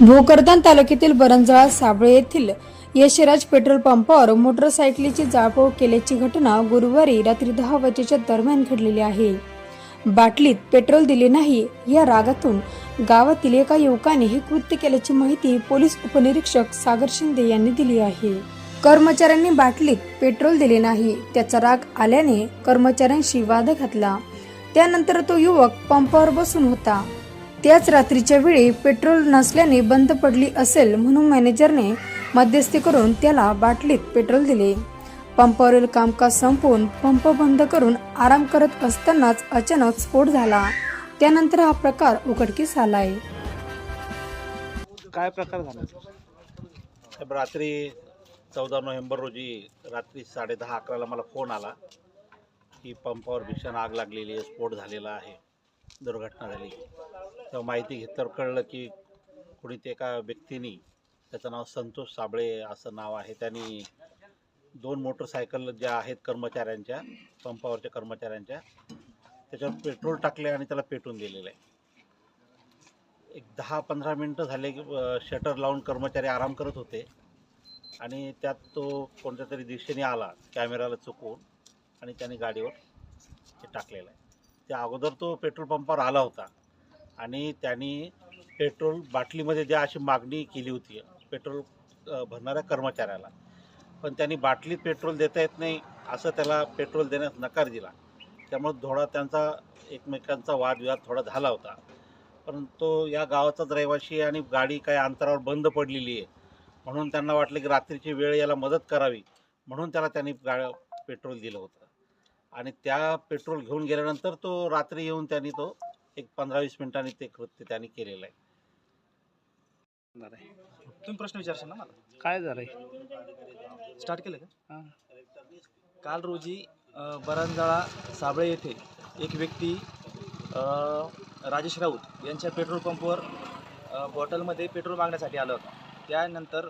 भोकरदान तालुक्यातील बरंजळा साबळे येथील यशराज पेट्रोल पंपावर मोटरसायकलीची जाळपोळ केल्याची घटना गुरुवारी रात्री दहा वाजेच्या दरम्यान घडलेली आहे. बाटलीत पेट्रोल दिले नाही या रागातून गावातील एका युवकाने हे कृत्य केल्याची माहिती पोलीस उपनिरीक्षक सागर शिंदे यांनी दिली आहे. कर्मचाऱ्यांनी बाटलीत पेट्रोल दिले नाही त्याचा राग आल्याने कर्मचाऱ्यांशी वाद घातला. त्यानंतर तो युवक पंपावर बसून होता. त्याच रात्रीच्या वेळी पेट्रोल नसल्याने बंद पडली असेल म्हणून मॅनेजरने मध्यस्थी करून त्याला बाटलीत पेट्रोल दिले. पंपावरील कामकाज संपवून पंप बंद करून आराम करत असतानाच अचानक स्फोट झाला. त्यानंतर हा प्रकार उघडकीस आलाय. काय प्रकार झाला? रात्री चौदा नोव्हेंबर रोजी रात्री साडे दहा अकराला मला फोन आला की पंपावर भीषण आग लागलेली आहे स्फोट झालेला आहे दुर्घटना झाली. माहिती घेतल्यावर कळलं की कुणी ते एका व्यक्तीने त्याचं नाव संतोष साबळे असं नाव आहे. त्यांनी दोन मोटरसायकल ज्या आहेत कर्मचाऱ्यांच्या पंपावरच्या कर्मचाऱ्यांच्या त्याच्यावर पेट्रोल टाकले आणि त्याला पेटून दिलेलं आहे. एक दहा पंधरा मिनटं झाले की शटर लावून कर्मचारी आराम करत होते आणि त्यात तो कोणत्या तरी दिशेने आला कॅमेराला चुकवून आणि त्याने गाडीवर ते टाकलेलं आहे. त्या अगोदर तो पेट्रोल पंपावर आला होता. आणि त्यांनी पेट्रोल बाटलीमध्ये ज्या अशी मागणी केली होती पेट्रोल भरणाऱ्या कर्मचाऱ्याला पण त्यांनी बाटलीत पेट्रोल देता येत नाही असं त्याला पेट्रोल देण्यास नकार दिला. त्यामुळे थोडा त्यांचा एकमेकांचा वादविवाद थोडा झाला होता. पण तो या गावाचाच रहिवाशी आणि गाडी काही अंतरावर बंद पडलेली आहे. म्हणून त्यांना वाटलं की रात्रीची वेळ याला मदत करावी म्हणून त्याला त्यांनी गा पेट्रोल दिलं होतं. आणि त्या पेट्रोल घेऊन गेल्यानंतर तो रात्री येऊन त्यांनी तो एक पंधरा वीस मिनिटांनी ते कृत्य त्यांनी केलेलं आहे. तुम्ही प्रश्न विचारशाल ना मला? काय झालंय स्टार्ट केलं का? हा. काल रोजी अ, बरांजाळा साबळे येथे एक व्यक्ती अ, राजेश राऊत यांच्या पेट्रोल पंपवर अ, बॉटलमध्ये पेट्रोल मागण्यासाठी आला होता. त्यानंतर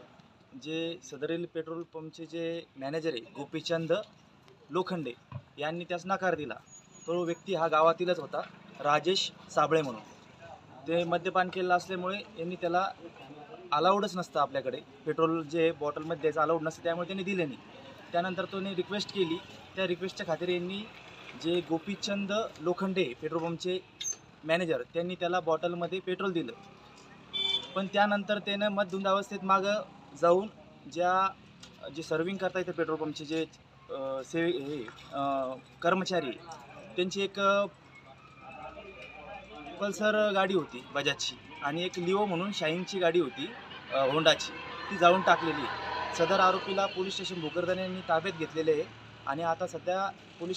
जे सदरील पेट्रोल पंपचे जे मॅनेजर आहे गोपीचंद लोखंडे यांनी त्यास नकार दिला. तो व्यक्ती हा गावातीलच होता. राजेश साबळे म्हणून. ते मद्यपान केलं असल्यामुळे यांनी त्याला अलाउडच नसतं आपल्याकडे. पेट्रोल जे बॉटलमध्ये द्यायचं अलाउड नसतं त्यामुळे त्यांनी दिले नाही. त्यानंतर त्याने रिक्वेस्ट केली. त्या रिक्वेस्टच्या खातीर यांनी जे गोपीचंद लोखंडे पेट्रोल पंपचे मॅनेजर त्यांनी त्याला बॉटलमध्ये पेट्रोल दिलं. पण त्यानंतर त्यानं मध्युंद अवस्थेत मागं जाऊन ज्या जे सर्विंग करता येतं पेट्रोल पंपचे जे सेवे हे कर्मचारी त्यांची एक पल्सर गाडी होती बजाजची आणि एक लिओ म्हणून शाईनची गाडी होती होंडाची ती जाळून टाकलेली आहे. सदर आरोपीला पोलीस स्टेशन भोकरदन यांनी ताब्यात घेतलेले आहे आणि आता सध्या पोलीस